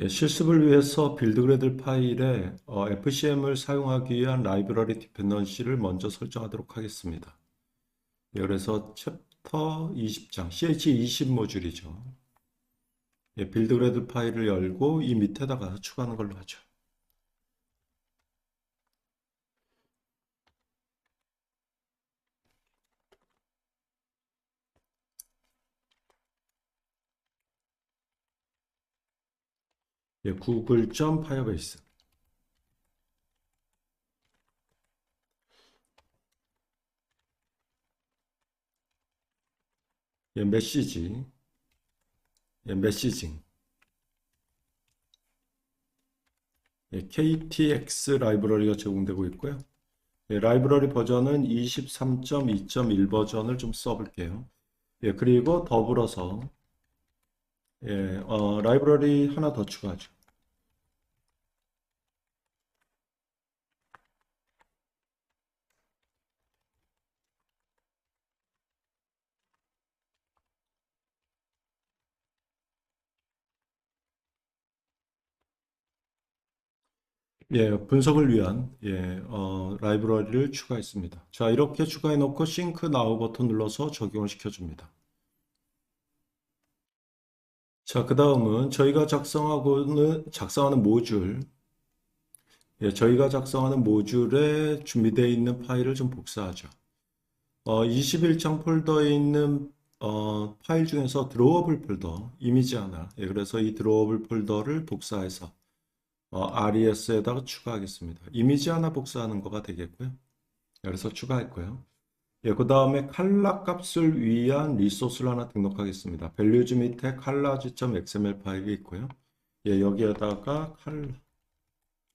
예, 실습을 위해서 빌드그래들 파일에 어, FCM을 사용하기 위한 라이브러리 디펜던시를 먼저 설정하도록 하겠습니다. 예, 그래서 챕터 20장, CH20 모듈이죠. 예, 빌드그래들 파일을 열고 이 밑에다가 추가하는 걸로 하죠. 예, 구글 점 파이어베이스. 예, 메시지. 예, 메시징. 예, KTX 라이브러리가 제공되고 있고요. 예, 라이브러리 버전은 23.2.1 버전을 좀 써볼게요. 예, 그리고 더불어서 예, 어, 라이브러리 하나 더 추가하죠. 예, 분석을 위한 예, 어, 라이브러리를 추가했습니다. 자, 이렇게 추가해 놓고 싱크 나우 버튼 눌러서 적용을 시켜 줍니다. 자, 그 다음은 저희가 작성하고는 작성하는 모듈, 예, 저희가 작성하는 모듈에 준비되어 있는 파일을 좀 복사하죠. 어, 21장 폴더에 있는 어, 파일 중에서 드로워블 폴더, 이미지 하나. 예, 그래서 이 드로워블 폴더를 복사해서 어, RES에다가 추가하겠습니다. 이미지 하나 복사하는 거가 되겠고요. 그래서 추가했고요. 예, 그 다음에 칼라 값을 위한 리소스를 하나 등록하겠습니다. values 밑에 colors.xml 파일이 있고요. 예, 여기에다가 칼라,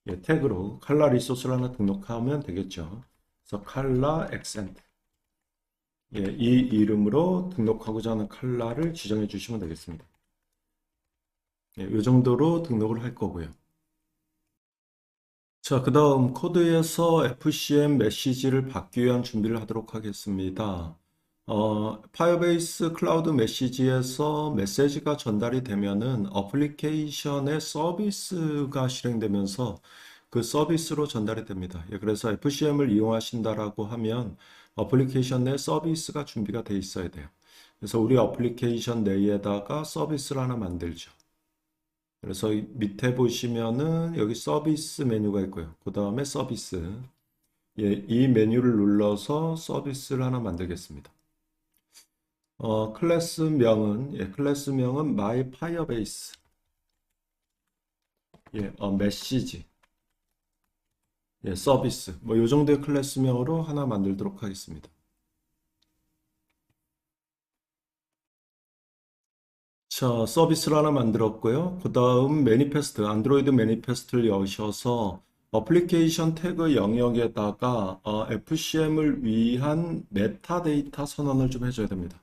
예, 태그로 칼라 리소스를 하나 등록하면 되겠죠. 그래서 칼라 accent. 예, 이 이름으로 등록하고자 하는 칼라를 지정해 주시면 되겠습니다. 예, 이 정도로 등록을 할 거고요. 자, 그 다음 코드에서 FCM 메시지를 받기 위한 준비를 하도록 하겠습니다. 어, 파이어베이스 클라우드 메시지에서 메시지가 전달이 되면은 어플리케이션의 서비스가 실행되면서 그 서비스로 전달이 됩니다. 예, 그래서 FCM을 이용하신다라고 하면 어플리케이션 내 서비스가 준비가 돼 있어야 돼요. 그래서 우리 어플리케이션 내에다가 서비스를 하나 만들죠. 그래서 밑에 보시면은 여기 서비스 메뉴가 있고요. 그 다음에 서비스. 예, 이 메뉴를 눌러서 서비스를 하나 만들겠습니다. 어, 클래스명은, 예, 클래스명은 my firebase. 예, 어, 메시지. 예, 서비스. 뭐, 요 정도의 클래스명으로 하나 만들도록 하겠습니다. 자, 서비스를 하나 만들었고요. 그 다음 매니페스트, 안드로이드 매니페스트를 여셔서 어플리케이션 태그 영역에다가 어, FCM을 위한 메타데이터 선언을 좀 해줘야 됩니다.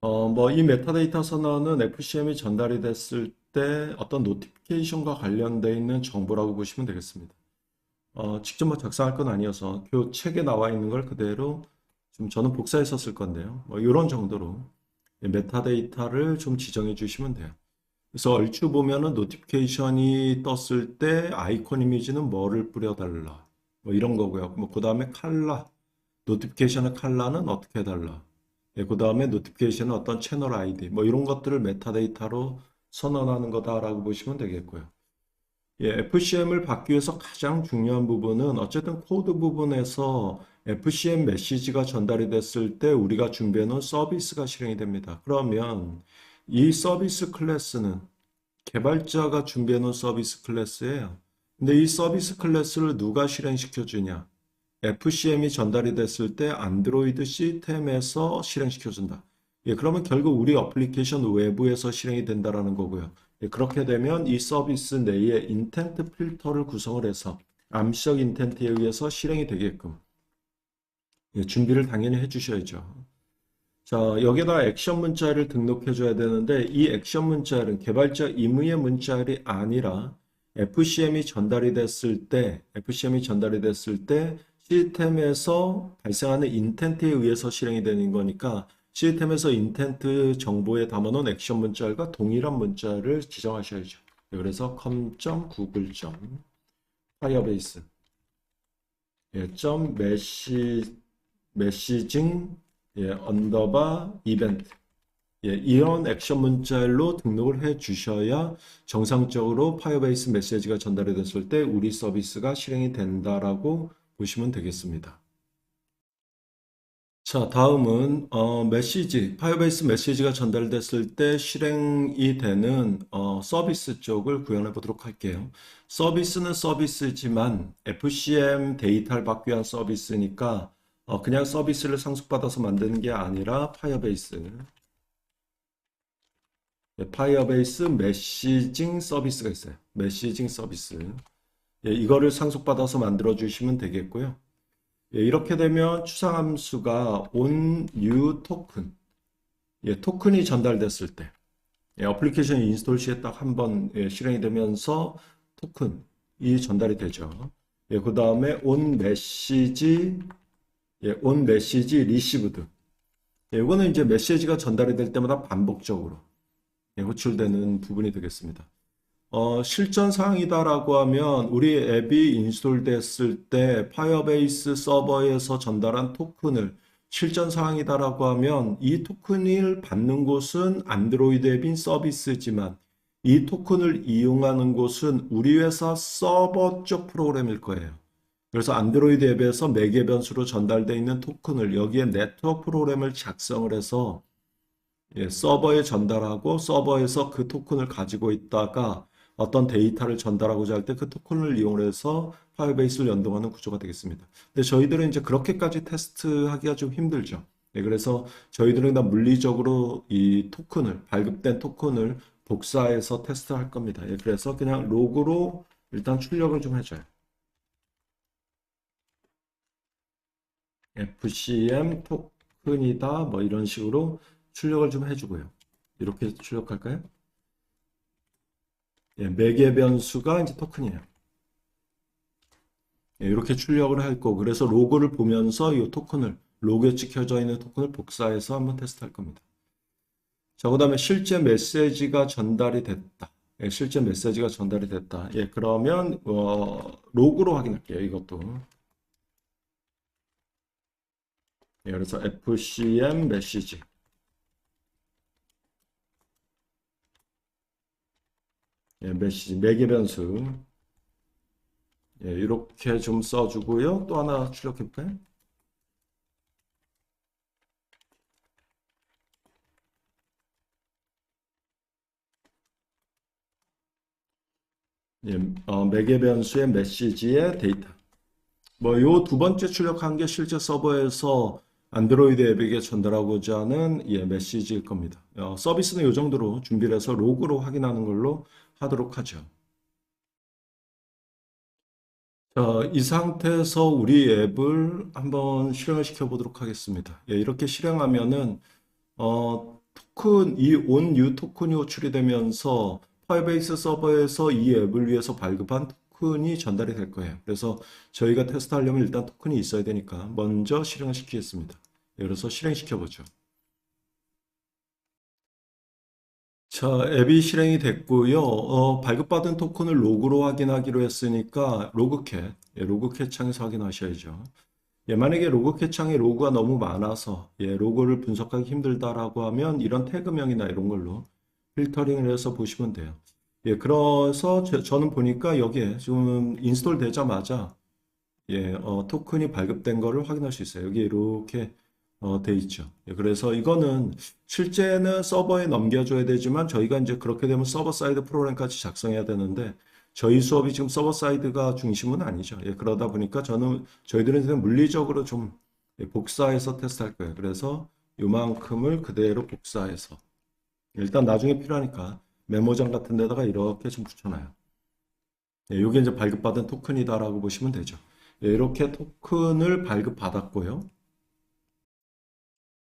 어, 뭐 이 메타데이터 선언은 FCM이 전달이 됐을 때 어떤 노티피케이션과 관련되어 있는 정보라고 보시면 되겠습니다. 어, 직접 뭐 작성할 건 아니어서 그 책에 나와 있는 걸 그대로 좀 저는 쓸 건데요. 뭐 이런 정도로 메타데이터를 좀 지정해 주시면 돼요. 그래서 얼추 보면은 노티피케이션이 떴을 때 아이콘 이미지는 뭐를 뿌려달라. 뭐 이런 거고요. 뭐그 다음에 칼라. 노티피케이션의 칼라는 어떻게 해달라. 예, 그 다음에 노티피케이션은 어떤 채널 아이디. 뭐 이런 것들을 메타데이터로 선언하는 거다라고 보시면 되겠고요. 예, FCM을 받기 위해서 가장 중요한 부분은 어쨌든 코드 부분에서 FCM 메시지가 전달이 됐을 때 우리가 준비해 놓은 서비스가 실행이 됩니다. 그러면 이 서비스 클래스는 개발자가 준비해 놓은 서비스 클래스예요. 근데 이 서비스 클래스를 누가 실행시켜 주냐? FCM이 전달이 됐을 때 안드로이드 시스템에서 실행시켜 준다. 예, 그러면 결국 우리 어플리케이션 외부에서 실행이 된다라는 거고요. 예, 그렇게 되면 이 서비스 내에 인텐트 필터를 구성을 해서 암시적 인텐트에 의해서 실행이 되게끔 예, 준비를 당연히 해주셔야죠. 자, 여기다 액션 문자를 등록해 줘야 되는데 이 액션 문자는 개발자 임의의 문자열이 아니라 FCM이 전달이 됐을 때, FCM이 전달이 됐을 때 시스템에서 발생하는 인텐트에 의해서 실행이 되는 거니까 시스템에서 인텐트 정보에 담아놓은 액션 문자열과 동일한 문자를 지정하셔야죠. 예, 그래서 com.google. 파이어베이스. 예, 점 메시 메시징 예, 언더바 이벤트. 예, 이런 액션 문자로 등록을 해 주셔야 정상적으로 파이어베이스 메시지가 전달이 됐을 때 우리 서비스가 실행이 된다라고 보시면 되겠습니다. 자, 다음은 어, 메시지, 파이어베이스 메시지가 전달됐을 때 실행이 되는 어, 서비스 쪽을 구현해 보도록 할게요. 서비스는 서비스지만 FCM 데이터를 받기 위한 서비스니까 어, 그냥 서비스를 상속받아서 만드는 게 아니라 파이어베이스, 예, 파이어베이스 메시징 서비스가 있어요. 메시징 서비스. 예, 이거를 상속받아서 만들어 주시면 되겠고요. 예, 이렇게 되면 추상 함수가 on new token, 예, 토큰이 전달됐을 때, 예, 어플리케이션 인스톨 시에 딱 한번 실행이 되면서 토큰이 전달이 되죠. 예, 그 다음에 on message, 예, on message received. 예, 이거는 이제 메시지가 전달이 될 때마다 반복적으로 예, 호출되는 부분이 되겠습니다. 어, 실전 사항이다라고 하면 우리 앱이 인스톨됐을 때 파이어베이스 서버에서 전달한 토큰을 실전 사항이다라고 하면 이 토큰을 받는 곳은 안드로이드 앱인 서비스지만 이 토큰을 이용하는 곳은 우리 회사 서버 쪽 프로그램일 거예요. 그래서 안드로이드 앱에서 매개 변수로 전달되어 있는 토큰을 여기에 네트워크 프로그램을 작성을 해서 예, 서버에 전달하고 서버에서 그 토큰을 가지고 있다가 어떤 데이터를 전달하고자 할 때 그 토큰을 이용해서 파이어베이스를 연동하는 구조가 되겠습니다. 근데 저희들은 이제 그렇게까지 테스트하기가 좀 힘들죠. 네, 그래서 저희들은 다 물리적으로 이 토큰을 발급된 토큰을 복사해서 테스트할 겁니다. 예, 그래서 그냥 로그로 일단 출력을 좀 해줘요. FCM 토큰이다 뭐 이런 식으로 출력을 좀 해주고요. 이렇게 출력할까요? 예, 매개 변수가 이제 토큰이에요. 예, 이렇게 출력을 할 거고 그래서 로고를 보면서 이 토큰을 로그에 찍혀져 있는 토큰을 복사해서 한번 테스트할 겁니다. 자, 그 다음에 실제 메시지가 전달이 됐다. 예, 실제 메시지가 전달이 됐다. 예, 그러면 어, 로그로 확인할게요. 이것도. 예, 그래서 FCM 메시지. 예, 메시지, 매개 변수. 예, 이렇게 좀 써주고요. 또 하나 출력해 볼까요? 예, 어, 매개 변수의 메시지의 데이터. 뭐, 요 두 번째 출력한 게 실제 서버에서 안드로이드 앱에게 전달하고자 하는 예, 메시지일 겁니다. 어, 서비스는 이 정도로 준비를 해서 로그로 확인하는 걸로 하도록 하죠. 자, 이 상태에서 우리 앱을 한번 실행을 시켜 보도록 하겠습니다. 예, 이렇게 실행하면은 어, 토큰 이 new 토큰이 호출이 되면서 파이베이스 서버에서 이 앱을 위해서 발급한 토큰이 전달이 될 거예요. 그래서 저희가 테스트하려면 일단 토큰이 있어야 되니까 먼저 실행을 시키겠습니다. 예, 그래서 실행시켜 보죠. 자, 앱이 실행이 됐고요. 어, 발급받은 토큰을 로그로 확인하기로 했으니까 로그캣, 예, 로그캣 창에서 확인하셔야죠. 예, 만약에 로그캣 창에 로그가 너무 많아서 예, 로그를 분석하기 힘들다라고 하면 이런 태그명이나 이런 걸로 필터링을 해서 보시면 돼요. 예, 그래서 저, 저는 보니까 여기에 지금 인스톨 되자마자 예, 어, 토큰이 발급된 거를 확인할 수 있어요. 여기 이렇게 어, 돼 있죠. 예, 그래서 이거는 실제는 서버에 넘겨줘야 되지만 저희가 이제 그렇게 되면 서버 사이드 프로그램까지 작성해야 되는데 저희 수업이 지금 서버 사이드가 중심은 아니죠. 예, 그러다 보니까 저는 저희들은 물리적으로 좀 예, 복사해서 테스트할 거예요. 그래서 이만큼을 그대로 복사해서 일단 나중에 필요하니까 메모장 같은 데다가 이렇게 좀 붙여놔요. 예, 이게 이제 발급받은 토큰이다라고 보시면 되죠. 예, 이렇게 토큰을 발급받았고요.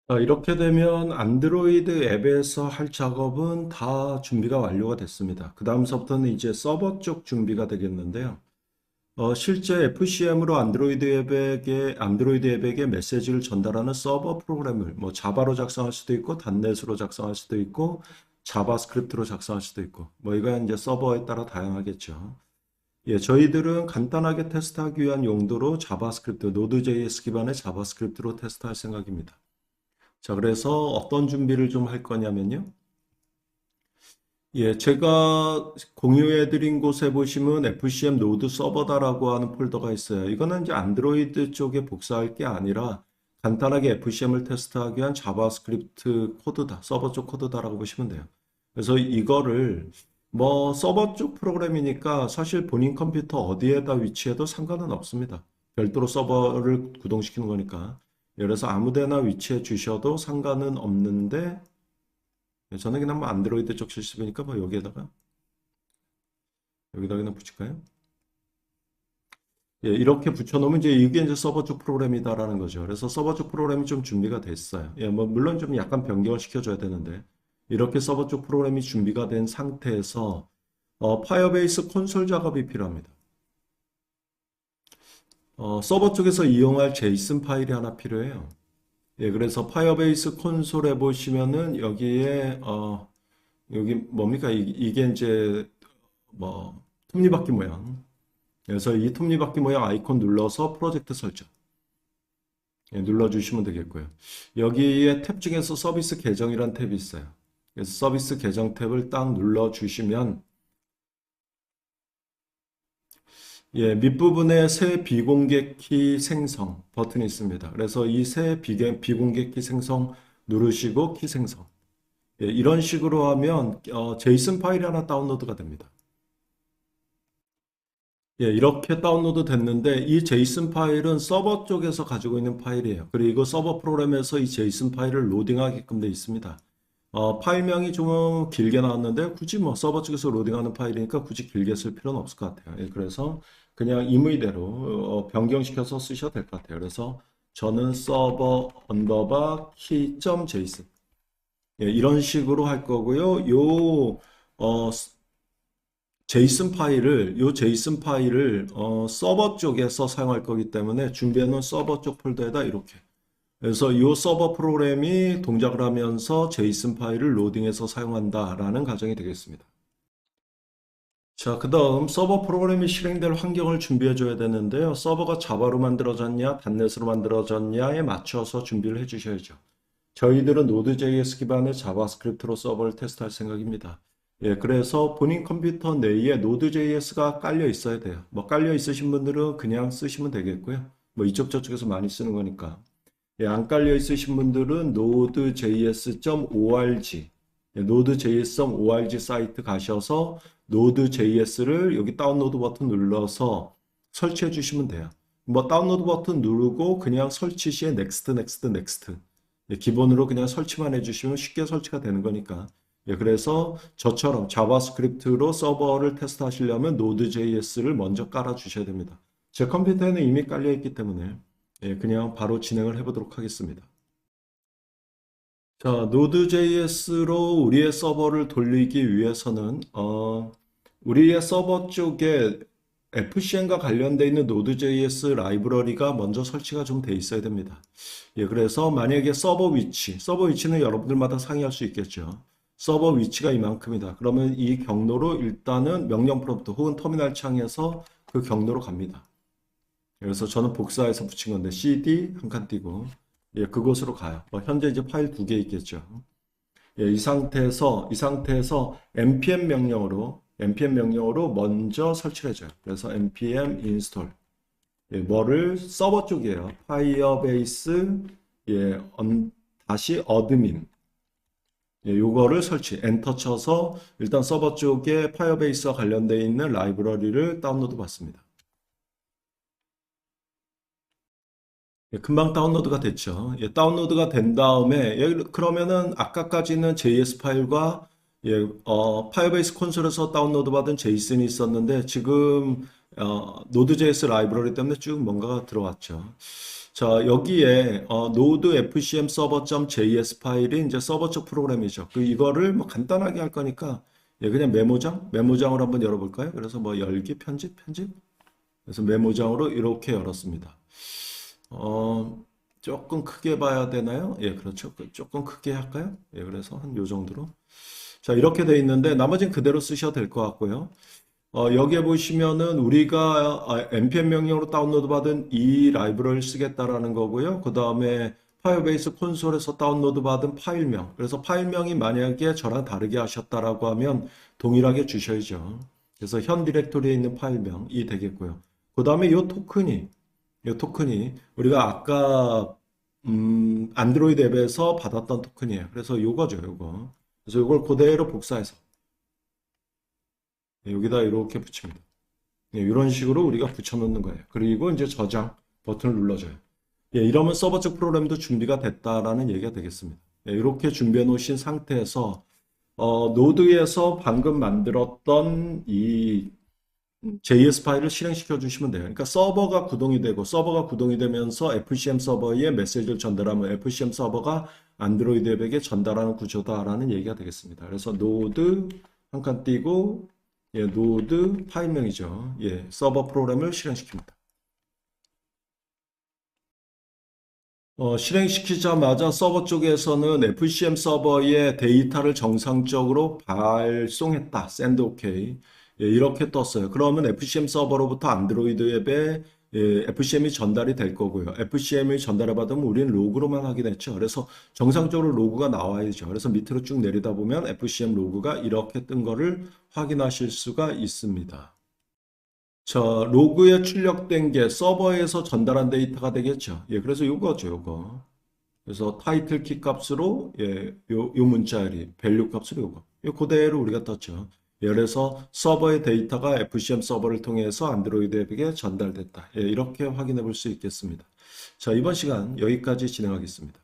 자, 이렇게 되면 안드로이드 앱에서 할 작업은 다 준비가 완료가 됐습니다. 그 다음서부터는 이제 서버 쪽 준비가 되겠는데요. 어, 실제 FCM으로 안드로이드 앱에게, 안드로이드 앱에게 메시지를 전달하는 서버 프로그램을 뭐 자바로 작성할 수도 있고, 단넷으로 작성할 수도 있고, 자바스크립트로 작성할 수도 있고, 뭐 이건 이제 서버에 따라 다양하겠죠. 예, 저희들은 간단하게 테스트하기 위한 용도로 자바스크립트, 노드.js 기반의 자바스크립트로 테스트할 생각입니다. 자, 그래서 어떤 준비를 좀 할 거냐면요. 예, 제가 공유해 드린 곳에 보시면 FCM 노드 서버다라고 하는 폴더가 있어요. 이거는 이제 안드로이드 쪽에 복사할 게 아니라 간단하게 FCM을 테스트하기 위한 자바스크립트 코드다, 서버 쪽 코드다라고 보시면 돼요. 그래서 이거를 뭐 서버 쪽 프로그램이니까 사실 본인 컴퓨터 어디에다 위치해도 상관은 없습니다. 별도로 서버를 구동시키는 거니까. 그래서 아무데나 위치해 주셔도 상관은 없는데 저는 그냥 뭐 안드로이드 쪽 시스템이니까 뭐 여기에다가 여기다 그냥 붙일까요? 예, 이렇게 붙여놓으면 이제 이게 이제 서버 쪽 프로그램이다라는 거죠. 그래서 서버 쪽 프로그램이 좀 준비가 됐어요. 예, 뭐 물론 좀 약간 변경을 시켜줘야 되는데 이렇게 서버 쪽 프로그램이 준비가 된 상태에서 어, 파이어베이스 콘솔 작업이 필요합니다. 어, 서버 쪽에서 이용할 제이슨 파일이 하나 필요해요. 예, 그래서 파이어베이스 콘솔에 보시면은 여기에 어, 여기 뭡니까? 이, 이게 이제 뭐 톱니바퀴 모양. 그래서 이 톱니바퀴 모양 아이콘 눌러서 프로젝트 설정. 예, 눌러주시면 되겠고요. 여기에 탭 중에서 서비스 계정이란 탭이 있어요. 그래서 서비스 계정 탭을 딱 눌러 주시면 예, 밑부분에 새 비공개 키 생성 버튼이 있습니다. 그래서 이 새 비공개 키 생성 누르시고 키 생성. 예, 이런 식으로 하면 어, 제이슨 파일이 하나 다운로드가 됩니다. 예, 이렇게 다운로드 됐는데 이 제이슨 파일은 서버 쪽에서 가지고 있는 파일이에요. 그리고 서버 프로그램에서 이 제이슨 파일을 로딩하게끔 되어 있습니다. 어, 파일명이 좀 길게 나왔는데 굳이 뭐 서버 쪽에서 로딩하는 파일이니까 굳이 길게 쓸 필요는 없을 것 같아요. 예, 그래서 그냥 임의대로 어, 변경시켜서 쓰셔도 될 것 같아요. 그래서 저는 서버 언더바 키.json 예, 이런 식으로 할 거고요. 요 어, 제이슨 파일을 요 제이슨 파일을 어, 서버 쪽에서 사용할 거기 때문에 준비해 놓은 서버 쪽 폴더에다 이렇게 그래서 이 서버 프로그램이 동작을 하면서 제이슨 파일을 로딩해서 사용한다라는 가정이 되겠습니다. 자, 그 다음 서버 프로그램이 실행될 환경을 준비해 줘야 되는데요. 서버가 자바로 만들어졌냐, 단넷으로 만들어졌냐에 맞춰서 준비를 해 주셔야죠. 저희들은 노드.js 기반의 자바스크립트로 서버를 테스트할 생각입니다. 예, 그래서 본인 컴퓨터 내에 노드.js가 깔려 있어야 돼요. 뭐 깔려 있으신 분들은 그냥 쓰시면 되겠고요. 뭐 이쪽 저쪽에서 많이 쓰는 거니까. 예, 안 깔려 있으신 분들은 node.js.org 예, node.js.org 사이트 가셔서 node.js를 여기 다운로드 버튼 눌러서 설치해 주시면 돼요. 뭐 다운로드 버튼 누르고 그냥 설치 시에 next, next 예, 기본으로 그냥 설치만 해주시면 쉽게 설치가 되는 거니까 예, 그래서 저처럼 자바스크립트로 서버를 테스트 하시려면 node.js를 먼저 깔아 주셔야 됩니다. 제 컴퓨터에는 이미 깔려 있기 때문에 예, 그냥 바로 진행을 해보도록 하겠습니다. 자, Node.js로 우리의 서버를 돌리기 위해서는 어, 우리의 서버 쪽에 FCM과 관련되어 있는 Node.js 라이브러리가 먼저 설치가 좀 돼 있어야 됩니다. 예, 그래서 만약에 서버 위치, 서버 위치는 여러분들마다 상의할 수 있겠죠. 서버 위치가 이만큼이다. 그러면 이 경로로 일단은 명령 프롬프트 혹은 터미널 창에서 그 경로로 갑니다. 그래서 저는 복사해서 붙인 건데 cd 한 칸 띄고 예, 그곳으로 가요. 뭐 현재 이제 파일 두 개 있겠죠. 예, 이 상태에서 이 상태에서 npm 명령으로 npm 명령으로 먼저 설치를 해줘요. 그래서 npm install 예, 뭐를 서버 쪽이에요. 파이어베이스 예, 언, 다시 어드민 예, 요거를 설치 엔터 쳐서 일단 서버 쪽에 파이어베이스와 관련되어 있는 라이브러리를 다운로드 받습니다. 예, 금방 다운로드가 됐죠. 예, 다운로드가 된 다음에 예, 그러면은 아까까지는 JS 파일과 예, 어, 파이어베이스 콘솔에서 다운로드 받은 제이슨이 있었는데 지금 어, 노드.js 라이브러리 때문에 쭉 뭔가가 들어왔죠. 자, 여기에 어, 노드 fcm 서버.js 파일이 이제 서버 쪽 프로그램이죠. 그 이거를 뭐 간단하게 할 거니까 예, 그냥 메모장, 메모장으로 한번 열어 볼까요? 그래서 뭐 열기, 편집, 편집. 그래서 메모장으로 이렇게 열었습니다. 어, 조금 크게 봐야 되나요? 예, 그렇죠. 그 조금 크게 할까요? 예, 그래서 한 요 정도로. 자, 이렇게 돼 있는데 나머지는 그대로 쓰셔도 될 것 같고요. 어, 여기에 보시면은 우리가 아, npm 명령으로 다운로드 받은 이 라이브러리를 쓰겠다라는 거고요. 그 다음에 파이어베이스 콘솔에서 다운로드 받은 파일명. 그래서 파일명이 만약에 저랑 다르게 하셨다라고 하면 동일하게 주셔야죠. 그래서 현 디렉토리에 있는 파일명이 되겠고요. 그 다음에 이 토큰이, 이 토큰이 우리가 아까 음, 안드로이드 앱에서 받았던 토큰이에요. 그래서 요거죠, 요거. 그래서 이걸 그대로 복사해서 네, 여기다 이렇게 붙입니다. 네, 이런 식으로 우리가 붙여놓는 거예요. 그리고 이제 저장 버튼을 눌러줘요. 예, 이러면 서버 쪽 프로그램도 준비가 됐다라는 얘기가 되겠습니다. 예, 이렇게 준비해 놓으신 상태에서 어, 노드에서 방금 만들었던 이 JS 파일을 실행시켜 주시면 돼요. 그러니까 서버가 구동이 되고 서버가 구동이 되면서 FCM 서버에 메시지를 전달하면 FCM 서버가 안드로이드 앱에게 전달하는 구조다라는 얘기가 되겠습니다. 그래서 노드 한 칸 띄고 예, 노드 파일명이죠. 예, 서버 프로그램을 실행시킵니다. 어, 실행시키자마자 서버 쪽에서는 FCM 서버에 데이터를 정상적으로 발송했다. send OK. 예, 이렇게 떴어요. 그러면 FCM 서버로부터 안드로이드 앱에 예, FCM이 전달이 될 거고요. FCM이 전달을 받으면 우리는 로그로만 확인했죠. 그래서 정상적으로 로그가 나와야죠. 그래서 밑으로 쭉 내리다 보면 FCM 로그가 이렇게 뜬 거를 확인하실 수가 있습니다. 자, 로그에 출력된 게 서버에서 전달한 데이터가 되겠죠. 예, 그래서 요거죠, 요거. 그래서 타이틀 키 값으로 예, 요, 요 문자열이 밸류 값으로 요거. 요 그대로 우리가 떴죠. 예, 그래서 서버의 데이터가 FCM 서버를 통해서 안드로이드 앱에게 전달됐다. 예, 이렇게 확인해 볼 수 있겠습니다. 자, 이번 시간 여기까지 진행하겠습니다.